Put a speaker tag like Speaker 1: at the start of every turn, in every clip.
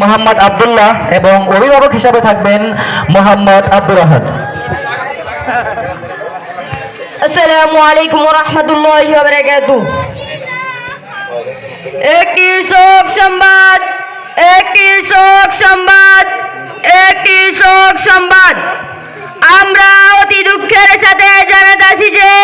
Speaker 1: মোহাম্মদ আব্দুল্লাহ এবং অভিভাবক হিসাবে থাকবেন মোহাম্মদ আব্দুর রাহাত
Speaker 2: আসসালামু আলাইকুম রহমতুল্লাহ বারাকাত একটি শোক সংবাদ একটি শোক সংবাদ একটি শোক সংবাদ। আমরা অতি দুঃখের সাথে জানাতেছি যে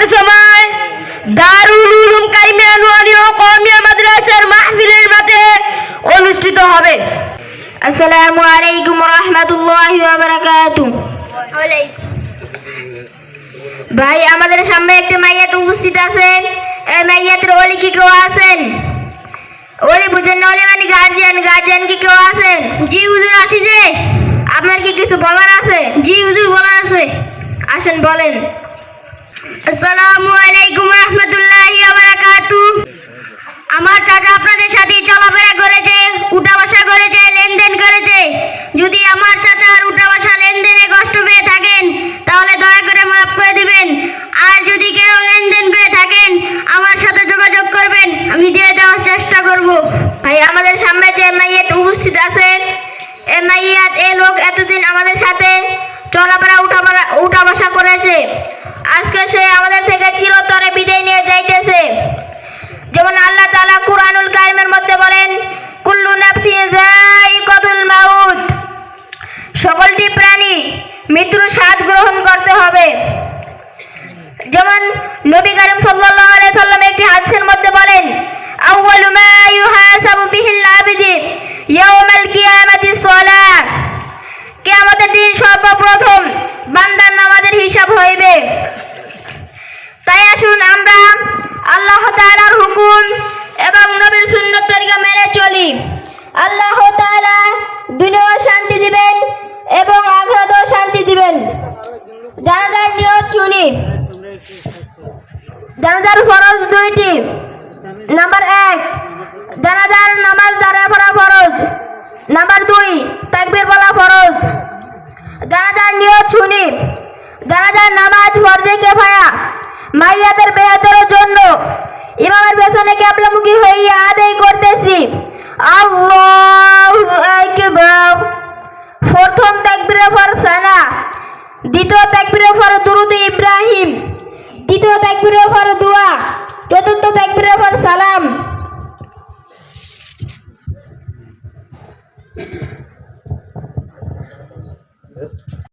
Speaker 2: নয় সময় দারুল উলুম কারিমিয়া নুয়ানিয়া কওমিয়া মাদ্রাসার মাহফিলের মাঠে অনুষ্ঠিত হবে। আসসালামু আলাইকুম রহমতুল্লাহি ওয়া বারাকাতুহু ভাই, আমাদের সামনে একটি মাইয়াত উপস্থিত আছেন। এই মাইয়াতের ওলি কি কেউ আছেন? ওলি বুঝেন না ওলি মানে গার্জিয়ান গার্জিয়ান কি কেউ আছেন? জি, হুজুর আছি যে। আপনার কি কিছু বলার আছে? জি, হুজুর বলার আছে। আসেন, বলেন। আসসালামু আলাইকুম রহমতুল্লাহি বারাকাতু আমার চাচা আপনাদের সাথে চলাফেরা করেছে উঠা করেছে, লেনদেন করেছে। যদি আমার চাচার উঠা লেনদেনে কষ্ট পেয়ে থাকেন, তাহলে দয়া করে মাফ করে দিবেন। আর যদি কেউ লেনদেন পেয়ে থাকেন, আমার সাথে যোগাযোগ করবেন, আমি দিয়ে দেওয়ার চেষ্টা করব। ভাই, আমাদের সামনে যে মাইয়াত উপস্থিত আছে এ মাইয়াত এ লোক এতদিন আমাদের সাথে চলাফেরা উঠা সে আমাদের থেকে চিরতরে বিদায় নিয়ে যাইতেছে। যেমন আল্লাহ তাআলা কুরআনুল কারিমের মধ্যে বলেন, কুল্লু নাফসি যায়িকাতুল মাউত। সকলটি প্রাণী মৃত্যুর স্বাদ গ্রহণ করতে হবে। যেমন নবী করিম সাল্লাল্লাহু আলাইহি সাল্লাম একটি হাদিসের মধ্যে বলেন, আউয়ালু মা ইউহাসাবু বিহিল আবিদি ইয়াউমাল কিয়ামাতিস সালাহ কিয়ামতের দিন সর্বপ্রথম বান্দার নামাজের হিসাব হইবে তাই আসুন আমরা আল্লাহ হুকুম এবং নবীর সুন্নত তরিকা মেনে চলি। আল্লাহ তাআলা দুনিয়াও শান্তি দিবেন এবং আখিরাতেও শান্তি দিবেন। জানাজার নিয়ত শুনি। জানাজার ফরজ দুইটি। নাম্বার এক, জানাজার নামাজ দাঁড়ায় পড়া ফরজ। নাম্বার দুই, তাকবীর বলা ফরজ। জানাজার নিয়ত শুনি। জানাজার নামাজ ফরজে কেফায়া মাইয়াদের বেহাতের জন্য। ইমামের পেছনে ক্যাবলামুখী হইয়া আদায় করতেছি। প্রথম তেকবির পর সানা, দ্বিতীয় তেকবির ফর দুরুদ ইব্রাহিম, তৃতীয় তেকবির ফর দুয়া, চতুর্থ তেকবির ফর সালাম।